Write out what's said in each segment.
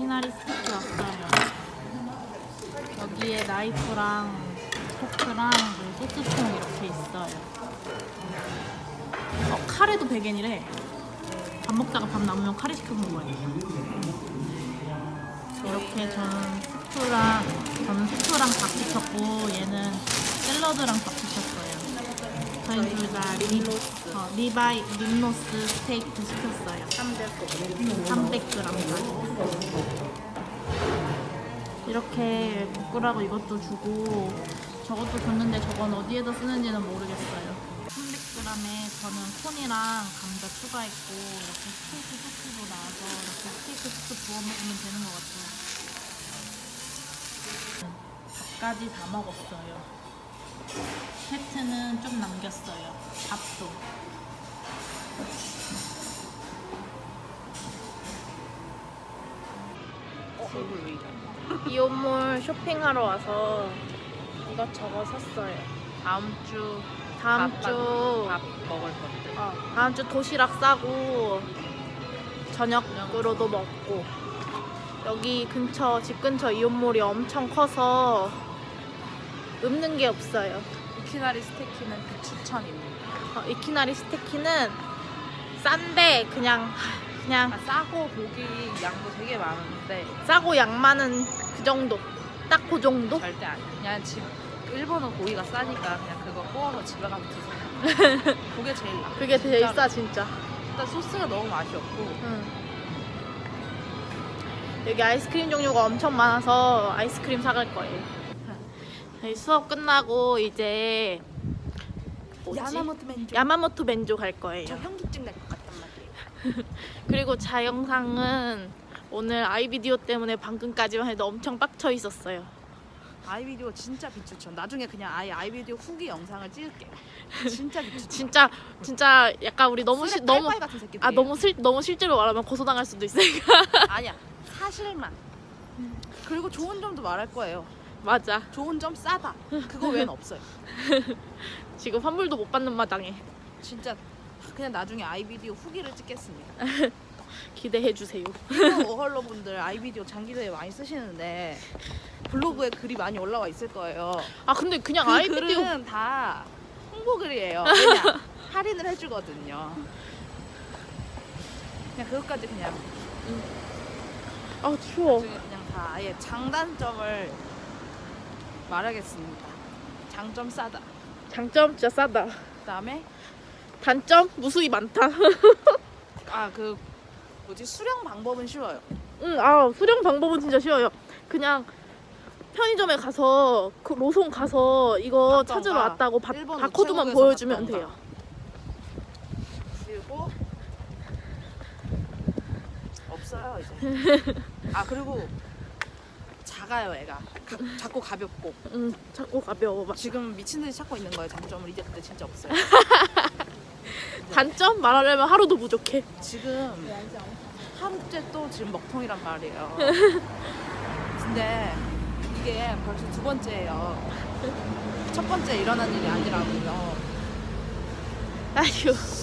이키나리 스테이크 왔어요. 여기에 나이프랑 포크랑 그리고 소스통 이렇게 있어요. 어, 카레도 100엔이래. 밥 먹다가 밥 남으면 카레 시켜 먹는 거예요. 이렇게 저는 스프랑 저는 스프랑 밥 시켰고 얘는 샐러드랑 밥 시켰어요. 저희 둘다 리, 어, 리바이 림노스 스테이크 시켰어요. 300g. 300g짜리. 이렇게 볶으라고 이것도 주고 저것도 줬는데 저건 어디에다 쓰는지는 모르겠어요. 300g에 저는 콘이랑 감자 추가했고 이렇게 스테이크 소스도 나와서 이렇게 스테이크 소스 부어 먹으면 되는 것 같아요. 밥까지 다 먹었어요. 좀 남겼어요. 밥도. 이온몰 쇼핑하러 와서 이것저것 샀어요. 다음 주 다음 밥, 주 밥 먹을 것들. 어, 다음 주 도시락 싸고 저녁으로도 먹고 여기 근처 집 근처 이온몰이 엄청 커서 없는 게 없어요. 이키나리 스테이키는 비추천입니다. 어, 이키나리 스테이키는 싼데 그냥 그냥 아, 싸고 고기 양도 되게 많은데 싸고 양 많은 그 정도 딱 그 정도 절대 아니야. 그냥 집 일본은 고기가 싸니까 그냥 그거 구워서 집에 가서 드세요. 그게 제일 나. 그게 제일. 싸 진짜. 일단 소스가 너무 맛이 없고 응. 여기 아이스크림 종류가 엄청 많아서 아이스크림 사갈 거예요. 수업 끝나고 이제 뭐지? 야마모토 맨조. 야마모토 벤조 갈 저 거예요. 현기증 날 것 같단 말이에요. 그리고 자 영상은 오늘 아이비디오 때문에 방금까지만 해도 엄청 빡쳐 있었어요. 아이비디오 진짜 비추천. 나중에 그냥 아예 아이비디오 후기 영상을 찍을게. 진짜 비추천. 진짜 진짜 약간 우리 너무 시, 쓰레 너무 같은 새끼들. 아 너무 실 너무 실제로 말하면 고소당할 수도 있으니까 아니야 사실만. 그리고 좋은 점도 말할 거예요. 맞아. 좋은 점 싸다. 그거 외엔 없어요. 지금 환불도 못 받는 마당에 진짜 그냥 나중에 아이비디오 후기를 찍겠습니다. 기대해 주세요. 일본 워홀러 분들 아이비디오 장기대에 많이 쓰시는데 블로그에 글이 많이 올라와 있을 거예요. 아 근데 그냥 그 아이비디오 글은 다 홍보 글이에요. 왜냐 할인을 해주거든요. 그냥 그것까지 그냥 아 추워. 나중에 그냥 다 아예 장단점을 말하겠습니다. 장점 싸다. 장점 진짜 싸다. 그다음에 단점 무수히 많다. 아 그 뭐지 수령 방법은 쉬워요. 응, 아 수령 방법은 진짜 쉬워요. 그냥 편의점에 가서 그 로송 가서 이거 받던가, 찾으러 왔다고 바, 일본 바코드만 우체국에서 보여주면 받던가. 돼요. 그리고 없어요 이제. 아 그리고 작아요 애가. 가, 작고 가볍고. 응, 자꾸 가벼워. 막. 지금 미친 듯이 찾고 있는 거예요 장점을 이제 근데 진짜 없어요. 단점 말하려면 하루도 부족해. 지금 하루째 또 지금 먹통이란 말이에요. 근데 이게 벌써 두 번째예요. 첫 번째 일어난 일이 아니라고요. 아휴.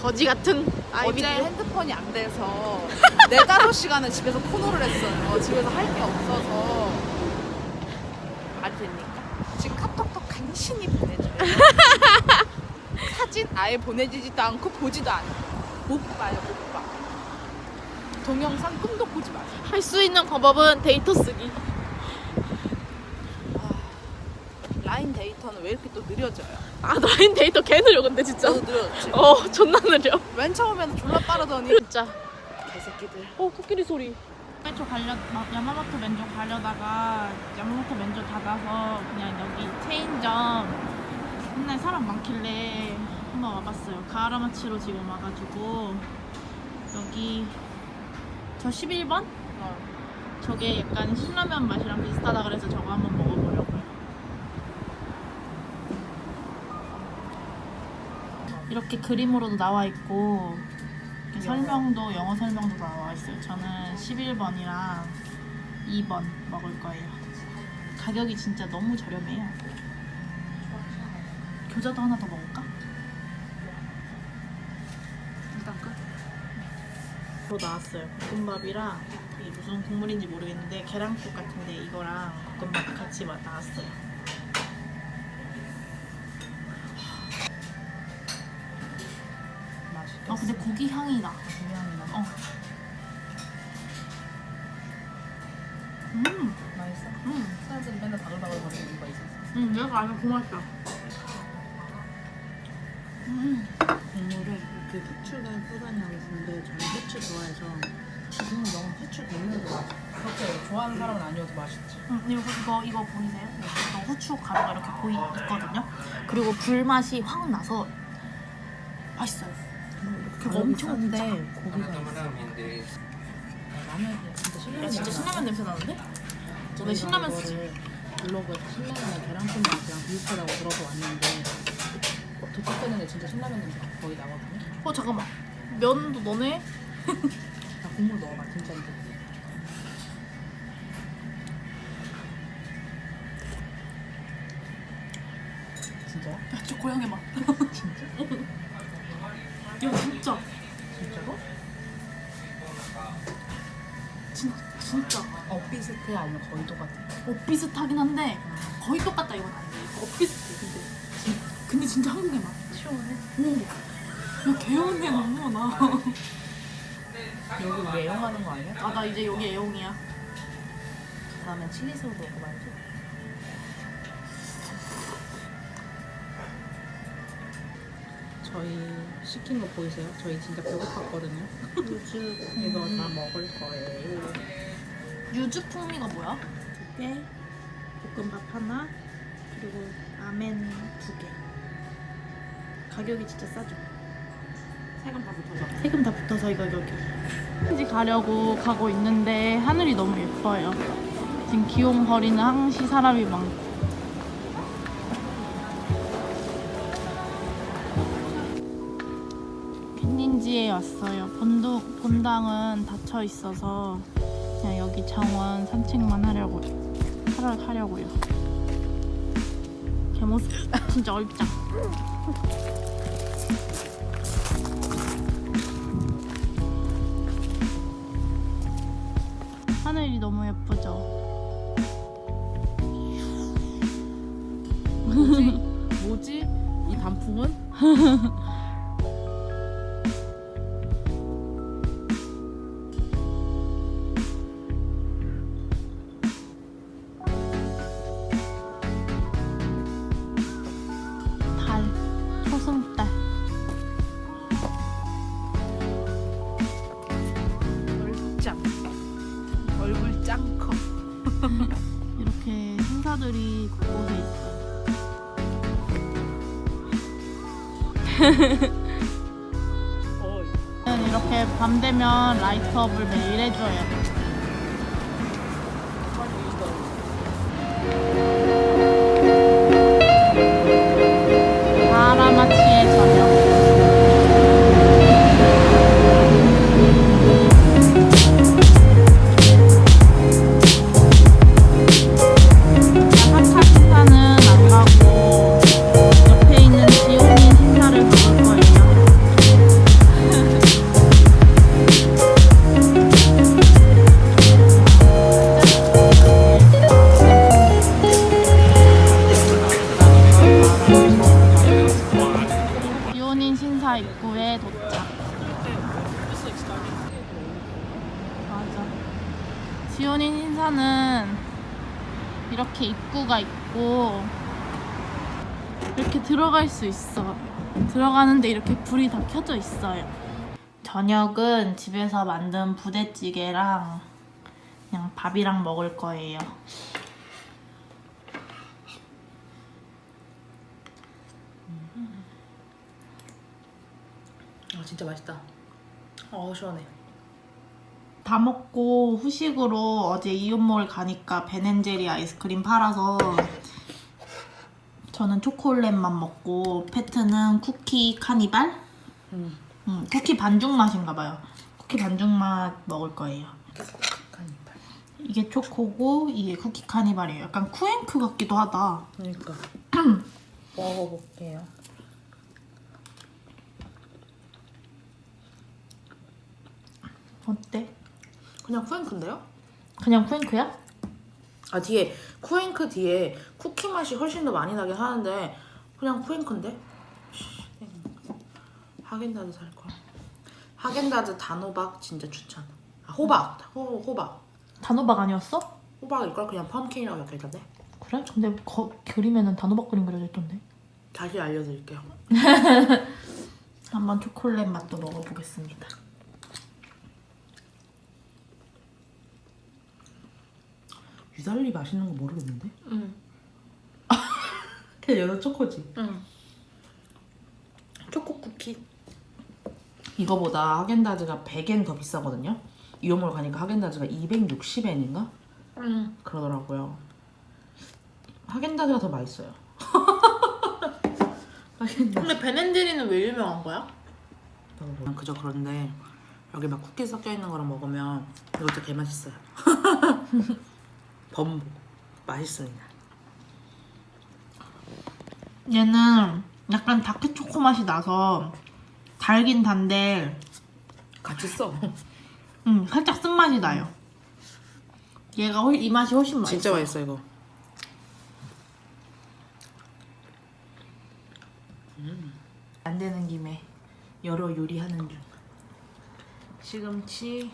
거지 같은 어제 아이비디오. 핸드폰이 안 돼서 네 다섯 시간을 집에서 코너를 했어요. 집에서 할 게 없어서 말 됩니까? 지금 카톡도 간신히 보내줘요. 사진 아예 보내지지도 않고 보지도 않아요. 못 봐요, 못 봐. 동영상 꿈도 보지 마세요. 할 수 있는 방법은 데이터 쓰기. 아, 데이터는 왜 이렇게 또 느려져요? 아, 나인 데이터 개 느려 근데 진짜. 저도 느려졌지. 어, 존나 느려. 맨 처음에는 졸라 빠르더니 진짜. 개새끼들. 어, 코끼리 소리. 맨초 가려 야마모토 맨조 가려다가 야마모토 맨조 닫아서 그냥 여기 체인점 맨날 사람 많길래 한번 와봤어요. 가하라마치로 지금 와가지고 여기 저 11번? 어. 저게 약간 신라면 맛이랑 비슷하다 그래서 저거 한번 먹어보려고요. 이렇게 그림으로도 나와 있고 이렇게 설명도 영어 설명도 나와 있어요. 저는 11번이랑 2번 먹을 거예요. 가격이 진짜 너무 저렴해요. 교자도 하나 더 먹을까? 일단 끝. 로 나왔어요. 볶음밥이랑 이 무슨 국물인지 모르겠는데 계란국 같은데 이거랑 볶음밥 같이 맛 나왔어요. 맛있겠어. 아 근데 고기 향이 나. 그냥 나. 어. 음, 맛있어. 음, 사람들이 맨날 바글바글 거리는 이유가 있었어. 음, 얘가 아주 고맙다. 음, 국물에 그 후추가 뿌려나고 있는데 저는 후추 좋아해서 지금은 너무 후추 좋아. 그렇게 좋아하는 사람은 아니어도 맛있지. 음, 이거 이거 이거 보이세요? 이거 후추 가루가 이렇게 보이 있거든요. 그리고 불 맛이 확 나서 맛있어요. 그거 엄청 데 고기가 있어. 라면인데 라면이 진짜 신라면. 야 진짜 신라면 냄새 나는데? 너네 신라면 쓰지? 블로그에서 신라면이랑 계란찜 맛이랑 비슷하다고 들어서 왔는데 어, 도착했는데 진짜 신라면 냄새 거의 나거든요. 어 잠깐만. 면도 너네? 나 국물 넣어봐 진짜 이거. 진짜야? 야, 저 고양이 맛. 진짜? 이거 진짜. 진짜로? 진, 진짜. 어 비슷해 아니면 거의 똑같아? 어 비슷하긴 한데 거의 똑같다 이건 아닌데. 어 비슷해 근데. 진- 근데 진짜 한국의 맛. 시원해. 오. 야 개운해 너무 나. 여기 애용하는 거 아니야? 아나 이제 여기 애용이야. 다음엔 칠리 소스 넣고 말지. 저희 시킨 거 보이세요? 저희 진짜 배고팠거든요. 유주. 이거 다 먹을 거예요. 유주 풍미가 뭐야? 두 개, 볶음밥 하나, 그리고 라멘 두 개. 가격이 진짜 싸죠? 세금 다 붙어서. 세금 다 붙어서 이 가격이. 현지 가려고 가고 있는데 하늘이 너무 예뻐요. 지금 기용거리는 항시 사람이 많고. 캔닌지에 왔어요. 본도, 본당은 닫혀 있어서 그냥 여기 정원 산책만 하려고 하려, 하려고요. 개모습 진짜 얼짱. 하늘이 너무 예쁘죠? 뭐지? 뭐지? 이 단풍은? 짱 커. 이렇게 행사들이 곳곳에 있어요. 어이. 이렇게 밤 되면 라이트업을 매일 해줘요. 이렇게 입구가 있고 이렇게 들어갈 수 있어. 들어가는데 이렇게 불이 다 켜져 있어요. 저녁은 집에서 만든 부대찌개랑 그냥 밥이랑 먹을 거예요. 아 진짜 맛있다. 어 시원해. 다 먹고 후식으로 어제 이온몰 가니까 베넨제리 아이스크림 팔아서 저는 초콜릿만 먹고 페트는 쿠키 카니발? 음. 음, 쿠키 반죽 맛인가 봐요. 쿠키 반죽 맛 먹을 거예요. 카니발. 이게 초코고 이게 쿠키 카니발이에요. 약간 쿠앤큐 같기도 하다. 그러니까. 먹어볼게요. 어때? 그냥 프랭크인데요? 그냥 쿠잉크야? 아 뒤에 쿠잉크 뒤에 쿠키 맛이 훨씬 더 많이 나긴 하는데 그냥 쿠잉크인데? 씨, 하겐다즈 살 거야. 하겐다즈 단호박 진짜 추천. 아 호박, 호, 호박, 단호박 아니었어? 호박일 걸 그냥 펌킨이라고 적혀 있던데. 그래? 근데 거, 그림에는 단호박 그림 그려져 있던데. 다시 알려드릴게요. 한번 초콜릿 맛도 먹어보겠습니다. 유달리 맛있는 거 모르겠는데? 응, 그냥 여자 초코지. 응. 초코 쿠키. 이거보다 하겐다즈가 100엔 더 비싸거든요. 이용몰 가니까 하겐다즈가 260엔인가 응. 그러더라고요. 하겐다즈가 더 맛있어요. 하겐다즈. 근데 베넨제리는 왜 유명한 거야? 난 그저 그런데 여기 막 쿠키 섞여 있는 거랑 먹으면 이것도 개 맛있어요. 범부 맛있습니다. 얘는 약간 다크 초코 맛이 나서 달긴 단데 같이 써. 음, 살짝 쓴맛이 나요. 얘가 훨, 이 맛이 훨씬 맛있어. 진짜 맛있어 이거. 안 되는 김에 여러 요리하는 중. 시금치,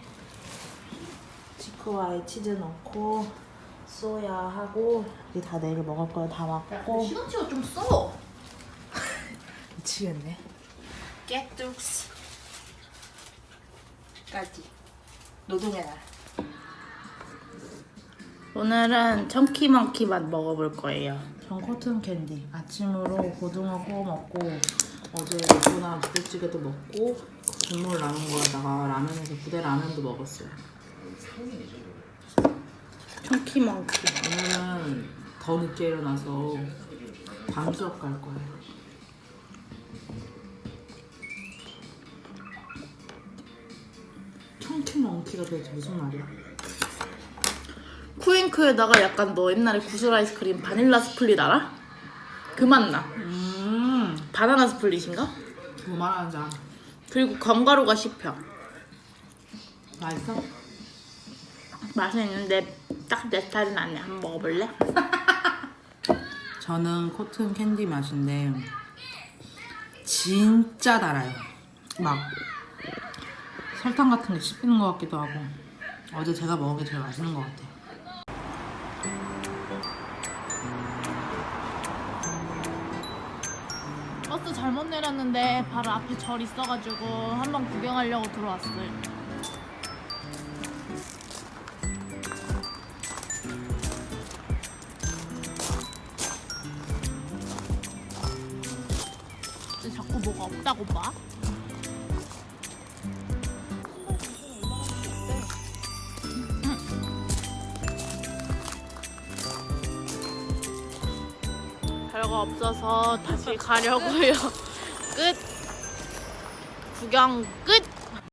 치크와에 치즈 넣고 소야하고 이제 다 내일 먹을 거다 맞고 시금치가 좀 써. 미치겠네. 깨뚝스. 까지 노동의 날. 오늘은 청키멍키 맛 먹어볼 거예요. 전 코튼 캔디 아침으로 고등어 구워 먹고 어제 맥주나 부대찌개도 먹고 국물 남은 거에다가 라면에서 부대 라면도 먹었어요. 청키멍키. 오늘은 더 늦게 일어나서 밤 수업 갈 거예요. 청키 멍키가 도대체 무슨 말이야? 쿠잉크에다가 약간 너 옛날에 구슬 아이스크림 바닐라 스플릿 알아? 그 맛 나. 음, 바나나 스플릿인가? 뭐 말하는지 알아. 그리고 견과류가 씹혀. 맛있어? 맛은 있는데 딱 내 스타일은 아니야. 한번 먹어볼래? 저는 코튼 캔디 맛인데 진짜 달아요. 막 설탕 같은 게 씹히는 것 같기도 하고 어제 제가 먹은 게 제일 맛있는 것 같아요. 버스 잘못 내렸는데 바로 앞에 절 있어가지고 한번 구경하려고 들어왔어요. 없다고 봐? 별거 없어서 다시 가려고요. 끝. 구경 끝.